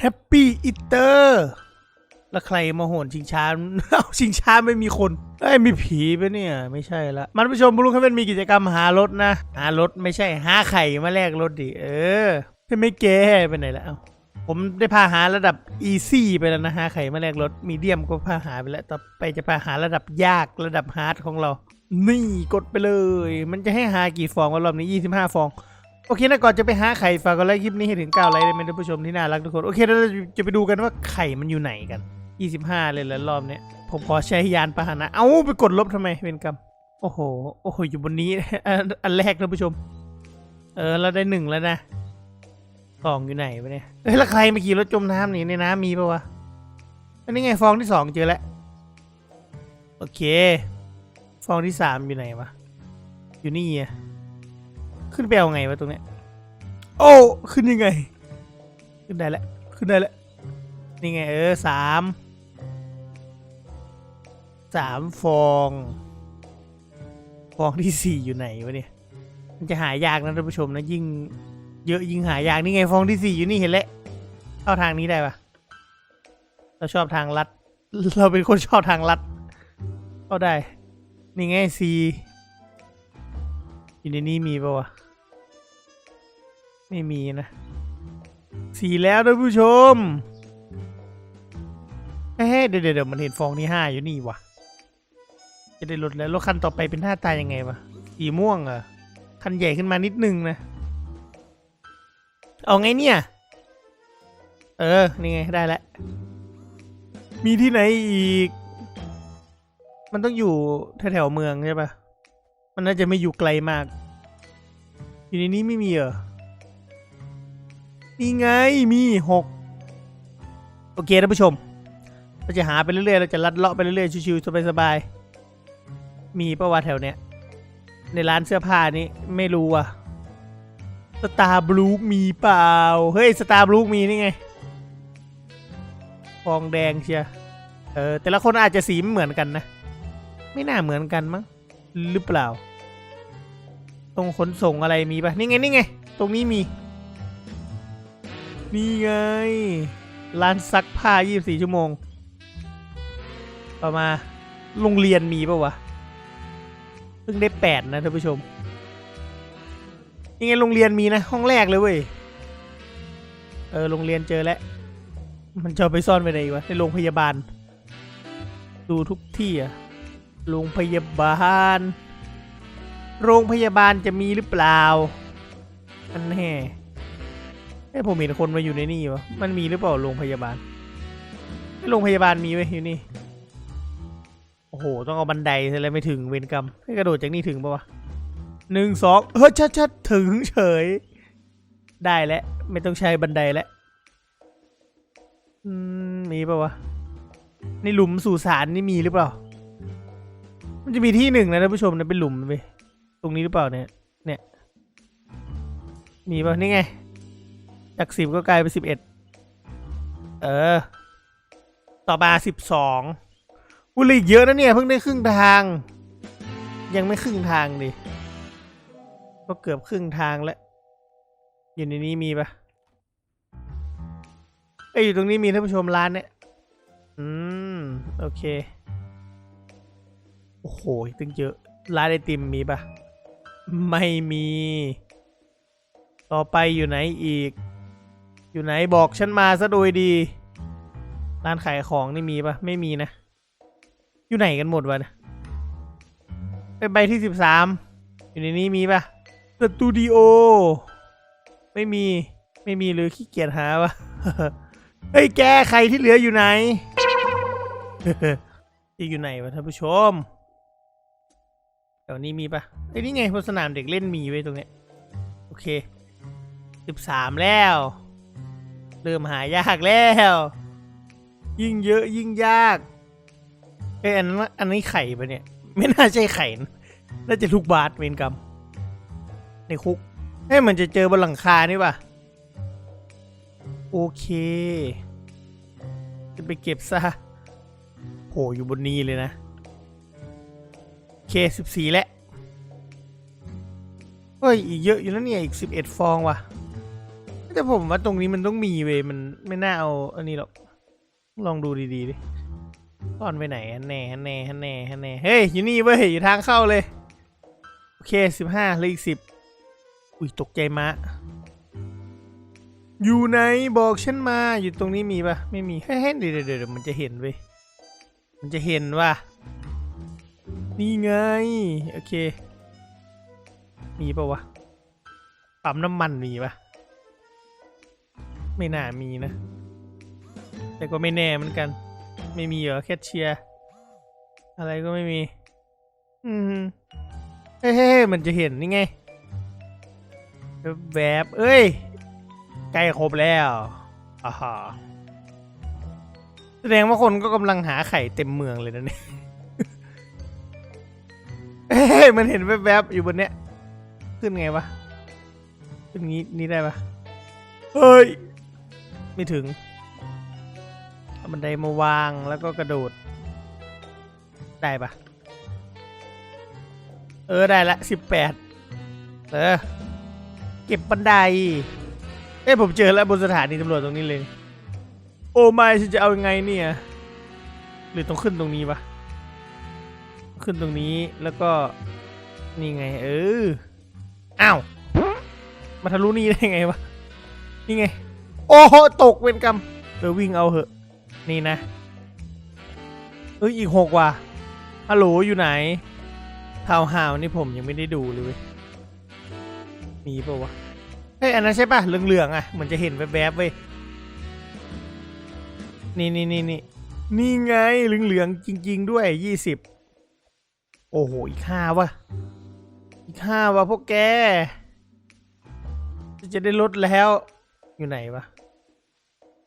แฮปปี้อิเตอร์แล้วใครมาโหนชิงช้าเอาชิงช้าไม่มีคนเอ้ยมีผีปะเนี่ย ไม่ใช่ละมันผู้ชมบุรุษเขาเป็นมีกิจกรรมหารถนะ หารถไม่ใช่หาไข่มาแลกรถดิ เออจะไม่แก้ไปไหนแล้วผมได้พาหาระดับอีซี่ไปแล้วนะหาไข่มาแลกรถมีเดียมก็พาหาไปแล้ว ต่อไปจะพาหาระดับยากระดับฮาร์ดของเรา นี่กดไปเลย มันจะให้หากี่ฟองวะรอบนี้ 25 ฟอง โอเคนะก่อนจะไปหาไข่ฝากกดไลค์คลิปนี้ให้ถึง9ไลค์ได้ไหมท่านผู้ชมที่น่ารักทุกคน โอเคเราจะไปดูกันว่าไข่มันอยู่ไหนกัน 25 เลยแล้วรอบเนี้ยผมขอใช้ยานพาหนะ เอ้าไปกดลบทำไมเป็นกรรมโอ้โหโอ้โหอยู่บนนี้อันแรกท่านผู้ชม เออเราได้หนึ่งแล้วนะสองอยู่ไหนวะเนี่ยเฮ้ยแล้วใครมาขี่รถจมน้ำนี่ในน้ำมีปะวะอันนี้ไงฟองที่สองเจอแล้วโอเค ฟองที่สามอยู่ไหนวะอยู่นี่อะ ขึ้นไปเอาไงวะตรงเนี้ย โอ้ขึ้นยังไง ขึ้นได้แล้วขึ้นได้แล้วนี่ไงเออสามสามฟอง ฟองที่สี่อยู่ไหนวะเนี่ยมันจะหายากนะท่านผู้ชมนะยิ่ง เยอะยิ่งหายากนี่ไงฟองที่สี่อยู่นี่เห็นแล้วเข้าทางนี้ได้ปะเราชอบทางลัด เราเป็นคนชอบทางลัดเข้าได้ นี่ไงซีอยู่ในนี้มีปะวะ ไม่มีนะสี่แล้วท่านผู้ชมเฮ้เดี๋ยวเดี๋ยวมันเห็นฟองที่ห้าอยู่นี่วะจะได้ลดแล้วรถคันต่อไปเป็นห้าตายยังไงวะสีม่วงเหรอะคันใหญ่ขึ้นมานิดนึงนะ เอาไงเนี่ย เออ นี่ไงได้แล้วมีที่ไหนอีก มันต้องอยู่แถวๆเมืองใช่ปะมันน่าจะไม่อยู่ไกลมาก อยู่ในนี้ไม่มีเหรอ นี่ไงมีหกโอเคท่านผู้ชมเราจะหาไปเรื่อยๆเราจะลัดเลาะไปเรื่อยๆชิวๆสบายๆมีปะวะแถวเนี้ยในร้านเสื้อผ้านี้ไม่รู้อะสตาร์บลูมีเปล่าเฮ้ยสตาร์บลูมีนี่ไงฟองแดงเชียเออแต่ละคนอาจจะสีไม่เหมือนกันนะ ไม่น่าเหมือนกันมั้งหรือเปล่า ตรงขนส่งอะไรมีปะนี่ไงนี่ไง ตรงนี้มี นี่ไง ร้านซักผ้า 24 ชั่วโมง ต่อมา โรงเรียนมีปะวะ เพิ่งได้แปดนะท่านผู้ชม ยังไงโรงเรียนมีนะ ห้องแรกเลยเว้ย เออ โรงเรียนเจอแล้ว มันจะไปซ่อนไปไหนวะ ในโรงพยาบาล ดูทุกที่อะโรงพยาบาล โรงพยาบาลจะมีหรือเปล่า อันแน่ อ้ผมเห็นคนมาอยู่ในนี่วะมันมีหรือเปล่าโรงพยาบาลโรงพยาบาลมีไว้อยู่นี่โอ้โหต้องเอาบันไดอะไรไม่ถึงเวรกรรมให้กระโดดจากนี่ถึงปะวะหนึ่งสองเฮ้ยชัดชัดๆถึงเฉย ได้แล้วไม่ต้องใช้บันไดแล้วอืมมีปะวะในหลุมสู่สารนี่มีหรือเปล่า มันจะมีที่หนึ่งนะท่านผู้ชมนะเป็นหลุมไปตรงนี้หรือเปล่าเนี่ย เนี่ย มีปะนี่ไง จากสิบก็กลายเป็นสิบเอ็ดเออ ต่อมาสิบสองอุลีเยอะนะเนี่ย เพิ่งได้ครึ่งทาง ยังไม่ครึ่งทางดิก็เกือบครึ่งทางแล้วอยู่ในนี้มีปะเอ้ยอยู่ตรงนี้มีท่านผู้ชมร้านเนี่ย อืม โอเค โอ้โหตึงเยอะ ร้านไอติมมีปะไม่มี ต่อไปอยู่ไหนอีก อยู่ไหนบอกฉันมาซะโดยดี ร้านขายของนี่มีปะไม่มีนะ อยู่ไหนกันหมดวะเนี่ยไปใบที่สิบสามอยู่ในนี้มีปะสตูดิโอไม่มีไม่มีหรือขี้เกียจหาวะเฮ้ยแกใครที่เหลืออยู่ไหนที่อยู่ไหนวะท่านผู้ชมแถวนี้มีปะไอ้ยนี่ไงบนสนามเด็กเล่นมีไว้ตรงเนี้ย โอเคสิบสามแล้ว เริ่มหายากแล้ว ยิ่งเยอะยิ่งยากเอ้ยอันนั้นอันนี้ไข่ปะเนี่ย ไม่น่าใช่ไข่นะน่าจะลูกบาสเวรกรรมในคุกเอ้ยมันจะเจอบนหลังคานี่ปะโอเค จะไปเก็บซะโหอยู่บนนี้เลยนะเคสิบสี่แล้วเฮ้ย อีกเยอะอยู่แล้วเนี่ย อีกสิบเอ็ดฟองว่ะ แต่ผมว่าตรงนี้มันต้องมีเวยมันไม่น่าเอาอันนี้หรอก ลองดูดีๆดิซ่อนไปไหนฮันแน่ฮันแน่ฮันแน่ฮันแน่เฮ้ยอยู่นี่เว้ยอยู่ทางเข้าเลย โอเคสิบห้าเหลยอีกสิบอุ้ยตกใจมะ อยู่ไหนบอกฉันมาอยู่ตรงนี้มีปะไม่มีเฮ้ยเฮ้ยเดี๋ยวเดี๋ยวเดี๋ยวมันจะเห็นเว้ยมันจะเห็นว่านี่ไง โอเค มีปะวะปั๊มน้ำมันมีปะ ไม่น่ามีนะ แต่ก็ไม่แน่เหมือนกัน ไม่มีเหรอแคชเชียร์อะไรก็ไม่มี อืมเฮ้ยเฮ้ยเฮ้ยมันจะเห็นนี่ไงแบบเอ้ย ใกล้ครบแล้วอ่าฮะแสดงว่าคนก็กำลังหาไข่เต็มเมืองเลยนะเนี่ยเฮ้ย มันเห็นแวบๆอยู่บนเนี้ย ขึ้นไงวะ ขึ้นงี้นี่ได้ปะเฮ้ย ไม่ถึงเอาบันไดมาวางแล้วก็กระโดด ได้ปะเออได้ละสิบแปดเออ เก็บบันได เอ้ยผมเจอแล้วบนสถานีตำรวจตรงนี้เลย โอ้ไม่ฉันจะเอายังไงเนี่ย หรือต้องขึ้นตรงนี้ปะขึ้นตรงนี้แล้วก็นี่ไง เออ อ้าว มาทะลุนี่ได้ไงวะ นี่ไง โอ้โหตกเวรกรรมเออวิ่งเอาเหอะนี่นะเอ้ยอีกหกว่ะฮัลโหลอยู่ไหนทาวฮาวนี่ผมยังไม่ได้ดูเลยเว้ยมีปะวะเฮ้ยอันนั้นใช่ปะเหลืองๆอะเหมือนจะเห็นแวบๆเว้ยนี่นี่นี่นี่นี่ไงเหลืองๆจริง ๆ ด้วยยี่สิบโอ้โหอีกห้าวะอีกห้าวะพวกแกจะได้ลดแล้วอยู่ไหนวะ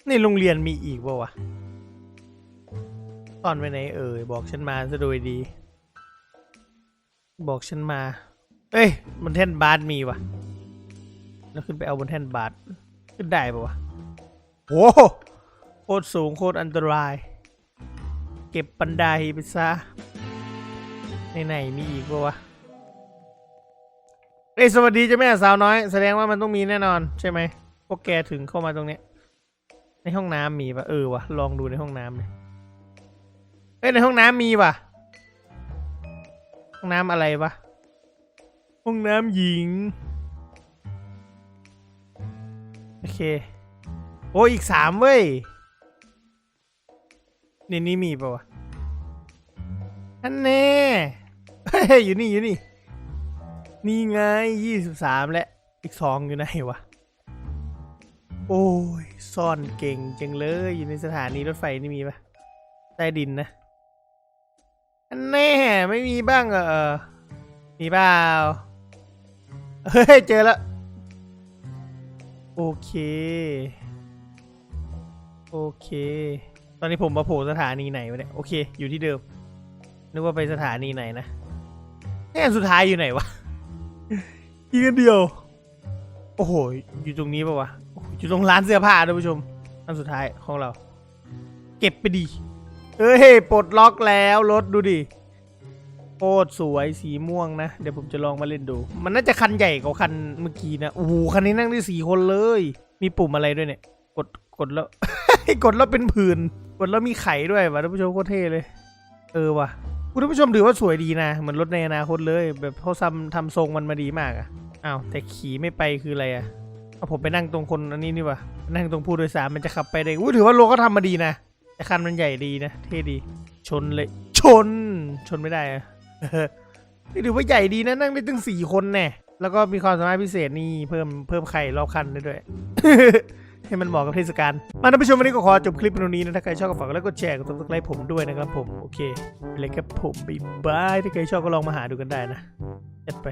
ในโรงเรียนมีอีกปะวะตอนไปไหนเอ่ยบอกฉันมาซะโดยดี บอกฉันมา เอ้ยบนแท่นบาสมีวะแล้วขึ้นไปเอาบนแท่นบาสขึ้นได้ปะวะโอ้โหโคตรสูงโคตรอันตราย เก็บบันไดไปซะในไหนๆมีอีกปะวะเอ้ยสวัสดีเจ้าแม่สาวน้อย แสดงว่ามันต้องมีแน่นอนใช่ไหมพวกแกถึงเข้ามาตรงเนี้ย ในห้องน้ำมีปะเออวะลองดูในห้องน้ำเลยเอ้ยในห้องน้ำมีปะห้องน้ำอะไรวะห้องน้ำหญิงโอเคโอ้อีกสามเว้ยในนี้มีปะวะอันแน่เฮ้ยอยู่นี่อยู่นี่นี่ไงยี่สิบสามและอีกสองอยู่ไหนวะ โอ้ยซ่อนเก่งจังเลยอยู่ในสถานีรถไฟนี่มีปะใต้ดินนะอันแน่ไม่มีบ้างเหรอมีเปล่าเฮ้ยเจอแล้วโอเค โอเค ตอนนี้ผมมาโผล่สถานีไหนวะเนี่ยโอเค อยู่ที่เดิม นึกว่าไปสถานีไหนนะแง่สุดท้ายอยู่ไหนวะอีกเดียว โอ้โห อยู่ตรงนี้ปะวะ อยู่ตรงร้านเสื้อผ้าท่านผู้ชม อันสุดท้ายของเรา เก็บไปดี เอ้ยปลดล็อกแล้วรถดูดิโคตรสวยสีม่วงนะ เดี๋ยวผมจะลองมาเล่นดู มันน่าจะคันใหญ่กว่าคันเมื่อกี้นะโอ้โหคันนี้นั่งได้สี่คนเลย มีปุ่มอะไรด้วยเนี่ย กดกดแล้ว กดแล้วเป็นผื่นกดแล้วมีไข่ด้วยวะท่านผู้ชมโคตรเท่เลย เออว่ะคุณผู้ชมถือว่าสวยดีนะเหมือนรถในอนาคตเลย แบบเขาทำทำทรงมันมาดีมากอะอ้าวแต่ขี่ไม่ไปคืออะไรอะ เอาผมไปนั่งตรงคนอันนี้นี่วะนั่งตรงผู้โดยสารมันจะขับไปได้อุ้ยถือว่าโลก็ทำมาดีนะแต่คันมันใหญ่ดีนะเท่ดี ชนเลย ชน ชนไม่ได้นี่ถือว่าใหญ่ดีนะนั่งได้ตั้งสี่คนแน่แล้วก็มีความสามารถพิเศษนี่เพิ่มเพิ่มไข่รอบคันได้ด้วยให้มันเหมาะกับเทศกาลมาท่านผู้ชมวันนี้ก็ขอจบคลิปเพียงเท่านี้นะถ้าใครชอบก็ฝากกดไลค์กดแชร์กดติดตามผมด้วยนะครับผมโอเคไปเลยครับผมบ๊ายบายถ้าใครชอบก็ลองมาหาดูกันได้นะจัดไป